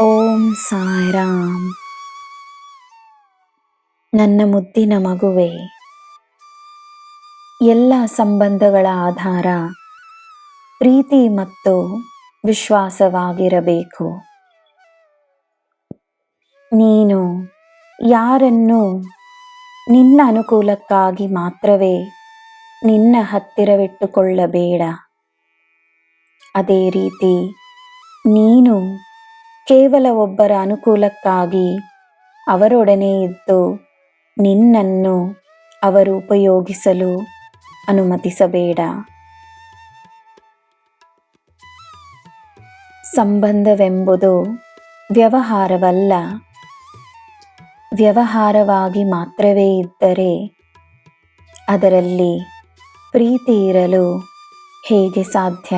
ಓಂ ಸಾಯಿರಾಮ್. ನನ್ನ ಮುದ್ದಿನ ಮಗುವೆ, ಎಲ್ಲ ಸಂಬಂಧಗಳ ಆಧಾರ, ಪ್ರೀತಿ ಮತ್ತು ವಿಶ್ವಾಸವಾಗಿರಬೇಕು. ನೀನು ಯಾರನ್ನು ನಿನ್ನ ಅನುಕೂಲಕ್ಕಾಗಿ ಮಾತ್ರವೇ ನಿನ್ನ ಹತ್ತಿರವಿಟ್ಟುಕೊಳ್ಳಬೇಡ. ಅದೇ ರೀತಿ ನೀನು ಕೇವಲ ಒಬ್ಬರ ಅನುಕೂಲಕ್ಕಾಗಿ ಅವರೊಡನೆ ಇದ್ದು ನಿನ್ನನ್ನು ಅವರು ಉಪಯೋಗಿಸಲು ಅನುಮತಿಸಬೇಡ. ಸಂಬಂಧವೆಂಬುದು ವ್ಯವಹಾರವಲ್ಲ. ವ್ಯವಹಾರವಾಗಿ ಮಾತ್ರವೇ ಇದ್ದರೆ ಅದರಲ್ಲಿ ಪ್ರೀತಿ ಇರಲು ಹೇಗೆ ಸಾಧ್ಯ?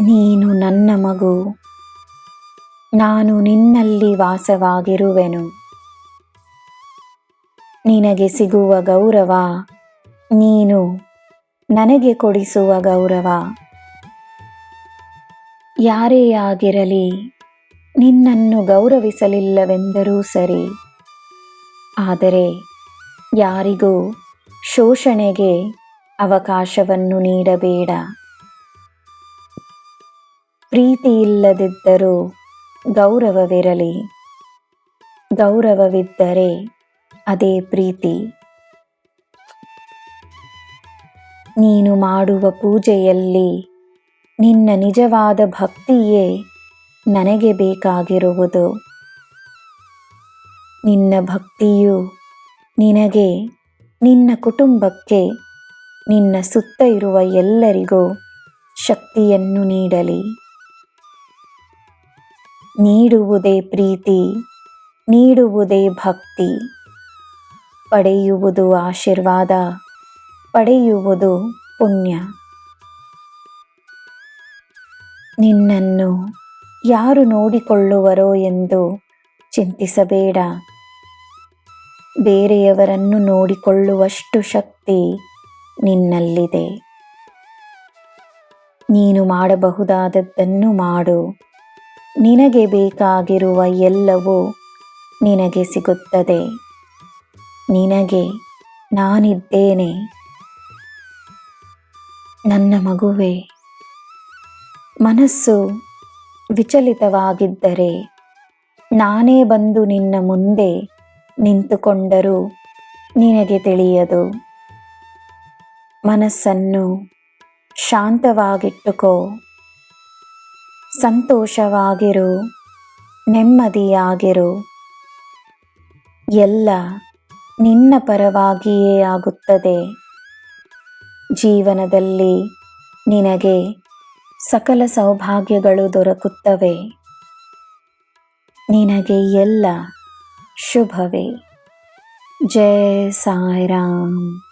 ನೀನು ನನ್ನ ಮಗು. ನಾನು ನಿನ್ನಲ್ಲಿ ವಾಸವಾಗಿರುವೆನು. ನಿನಗೆ ಸಿಗುವ ಗೌರವ ನೀನು ನನಗೆ ಕೊಡಿಸುವ ಗೌರವ. ಯಾರೇ ಆಗಿರಲಿ ನಿನ್ನನ್ನು ಗೌರವಿಸಲಿಲ್ಲವೆಂದರೂ ಸರಿ. ಆದರೆ ಯಾರಿಗೂ ಶೋಷಣೆಗೆ ಅವಕಾಶವನ್ನು ನೀಡಬೇಡ. ಪ್ರೀತಿ ಇಲ್ಲದಿದ್ದರೂ ಗೌರವವಿರಲಿ. ಗೌರವವಿದ್ದರೆ ಅದೇ ಪ್ರೀತಿ. ನೀನು ಮಾಡುವ ಪೂಜೆಯಲ್ಲಿ ನಿನ್ನ ನಿಜವಾದ ಭಕ್ತಿಯೇ ನನಗೆ ಬೇಕಾಗಿರುವುದು. ನಿನ್ನ ಭಕ್ತಿಯು ನಿನಗೆ, ನಿನ್ನ ಕುಟುಂಬಕ್ಕೆ, ನಿನ್ನ ಸುತ್ತ ಇರುವ ಎಲ್ಲರಿಗೂ ಶಕ್ತಿಯನ್ನು ನೀಡಲಿ. ನೀಡುವುದೇ ಪ್ರೀತಿ, ನೀಡುವುದೇ ಭಕ್ತಿ. ಪಡೆಯುವುದು ಆಶೀರ್ವಾದ, ಪಡೆಯುವುದು ಪುಣ್ಯ. ನಿನ್ನನ್ನು ಯಾರು ನೋಡಿಕೊಳ್ಳುವರೋ ಎಂದು ಚಿಂತಿಸಬೇಡ. ಬೇರೆಯವರನ್ನು ನೋಡಿಕೊಳ್ಳುವಷ್ಟು ಶಕ್ತಿ ನಿನ್ನಲ್ಲಿದೆ. ನೀನು ಮಾಡಬಹುದಾದದ್ದನ್ನು ಮಾಡು. ನಿನಗೆ ಬೇಕಾಗಿರುವ ಎಲ್ಲವೂ ನಿನಗೆ ಸಿಗುತ್ತದೆ. ನಿನಗೆ ನಾನಿದ್ದೇನೆ. ನನ್ನ ಮಗುವೆ, ಮನಸ್ಸು ವಿಚಲಿತವಾಗಿದ್ದರೆ ನಾನೇ ಬಂದು ನಿನ್ನ ಮುಂದೆ ನಿಂತುಕೊಂಡರೂ ನಿನಗೆ ತಿಳಿಯದು. ಮನಸ್ಸನ್ನು ಶಾಂತವಾಗಿಟ್ಟುಕೋ. ಸಂತೋಷವಾಗಿರು, ನೆಮ್ಮದಿಯಾಗಿರು. ಎಲ್ಲ ನಿನ್ನ ಪರವಾಗಿಯೇ ಆಗುತ್ತದೆ. ಜೀವನದಲ್ಲಿ ನಿನಗೆ ಸಕಲ ಸೌಭಾಗ್ಯಗಳು ದೊರಕುತ್ತವೆ. ನಿನಗೆ ಎಲ್ಲ ಶುಭವೇ. ಜಯ ಸಾಯಿರಾಮ್.